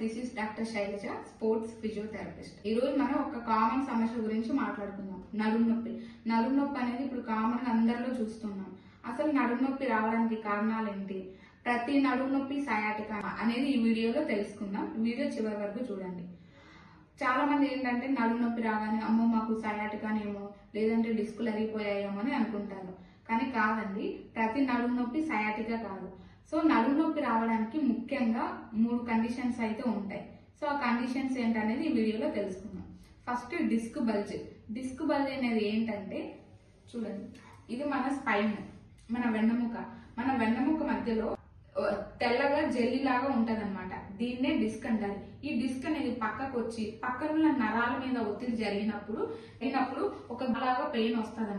This is doctor Shailaja sports physiotherapist. ఈ రోజు మనం ఒక కామన్ సమస్య గురించి మాట్లాడుకుందాం. నడుము నొప్పి. నడుము నొప్పి అనేది ఇప్పుడు కామన్ అందరిలో చూస్తున్నాం. అసలు నడుము నొప్పి రావడానికి కారణాలు ఏంటి? ప్రతి నడుము నొప్పి సయాటిక అనేది ఈ వీడియోలో తెలుసుకుందాం. వీడియో చివరి వరకు చూడండి. చాలా మంది ఏంటంటే నడుము నొప్పి రాగానే అమ్మో మాకు సయాటికానేమో లేదంటే డిస్కులు అరిగిపోయాయేమో అని అనుకుంటారు. కానీ కాదండి ప్రతి నడుము నొప్పి సయాటికా కాదు. సో నడుము రావడానికి ముఖ్యంగా మూడు కండిషన్స్ అయితే ఉంటాయి. సో ఆ కండిషన్స్ ఏంటనేది ఈ వీడియోలో తెలుసుకుందాం. First disc bulge disc bulge అనేది ఏంటంటే చూడండి ఇది మన స్పైన్ మన వెన్నెముక. మన వెన్నెముక మధ్యలో తెల్లగా జెల్లీ లాగా ఉంటదన్నమాట. దీన్నే డిస్క్ అంటారు. ఈ డిస్క్ అనేది పక్కకు వచ్చి పక్కనున్న నరాల మీద ఒత్తిడి జరిగినప్పుడు అయినప్పుడు ఒక లాగా పెయిన్ వస్తుంది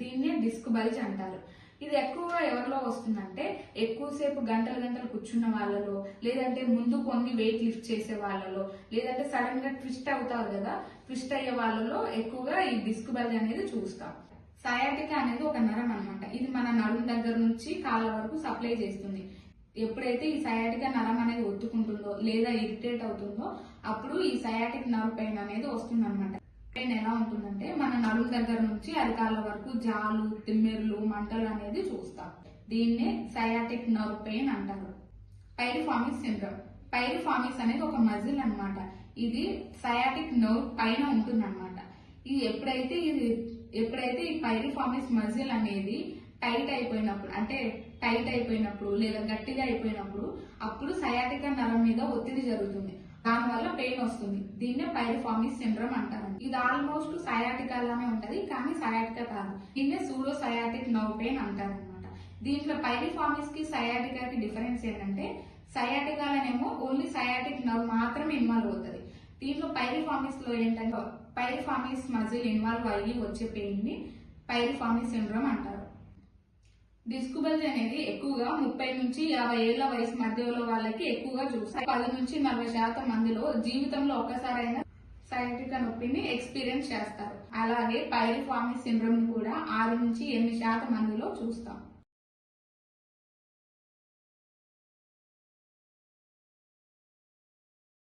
దీన్నే డిస్క్ బల్జ్ అంటారు. ఇది ఎక్కువగా ఎవరిలో వస్తుందంటే ఎక్కువసేపు గంటలు గంటలు కూర్చున్న వాళ్ళలో లేదంటే ముందు కొన్ని వెయిట్ లిఫ్ట్ చేసే వాళ్ళలో లేదంటే సడన్గా ట్విస్ట్ అవుతారు కదా ట్విస్ట్ అయ్యే వాళ్ళలో ఎక్కువగా ఈ డిస్క్ బల్జ్ అనేది చూస్తాం. సయాటిక అనేది ఒక నరం అనమాట ఇది మన నడుము దగ్గర నుంచి కాళ్ళ వరకు సప్లై చేస్తుంది. ఎప్పుడైతే ఈ సయాటిక నరం అనేది ఒత్తుకుంటుందో లేదా ఇరిటేట్ అవుతుందో అప్పుడు ఈ సయాటిక్ నర్వ్ పెయిన్ అనేది వస్తుంది అనమాట పెయిన్ ఎలా ఉంటుందంటే మన నడుము దగ్గర నుంచి అరికాళ్ళ వరకు జాలు తిమ్మెర్లు మంటలు అనేది చూస్తాం. దీన్నే సయాటిక్ నర్వ్ పెయిన్ అంటారు. పైరిఫామిస్ సిండ్రమ్ పైరిఫామిస్ అనేది ఒక మజిల్ అన్నమాట. ఇది సయాటిక్ నర్వ్ పైన ఉంటుంది ఇది ఎప్పుడైతే ఇది ఎప్పుడైతే ఈ పైరిఫామిస్ మజిల్ అనేది టైట్ అయిపోయినప్పుడు అంటే టైట్ అయిపోయినప్పుడు లేదా గట్టిగా అయిపోయినప్పుడు అప్పుడు సయాటిక నరం మీద ఒత్తిడి జరుగుతుంది. దానివల్ల పెయిన్ వస్తుంది. దీన్నే పైరిఫామిస్ సిండ్రోమ్ అంటారు. ఇది ఆల్మోస్ట్ సయాటికా లానే ఉంటది కానీ సయాటికా కాదు. దీన్నే సూడో సయాటిక్ నవ్ పెయిన్ అంటారు అనమాట దీంట్లో పైరిఫామిస్కి సయాటికాకి డిఫరెన్స్ ఏంటంటే సయాటికాలనేమో ఓన్లీ సయాటిక్ నవ్ మాత్రమే ఇన్వాల్వ్ అవుతుంది. దీంట్లో పైరిఫామిస్లో ఏంటంటే పైరిఫామిస్ మజిల్ ఇన్వాల్వ్ అయ్యి వచ్చే పెయిన్ని పైరిఫామిస్ సిండ్రోమ్ అంటారు. డిస్క్ బల్జ్ అనేది ఎక్కువగా ముప్పై నుంచి యాభై ఏళ్ళ వయసు మధ్యలో వాళ్ళకి ఎక్కువగా చూస్తారు. పది నుంచి నలభై శాతం మందిలో జీవితంలో ఒక్కసారైనా సైటిక నొప్పిని ఎక్స్పీరియన్స్ చేస్తారు. అలాగే పైరిఫామి సిండ్రోమ్ కూడా ఆరు నుంచి ఎనిమిది శాతం మందిలో చూస్తాం.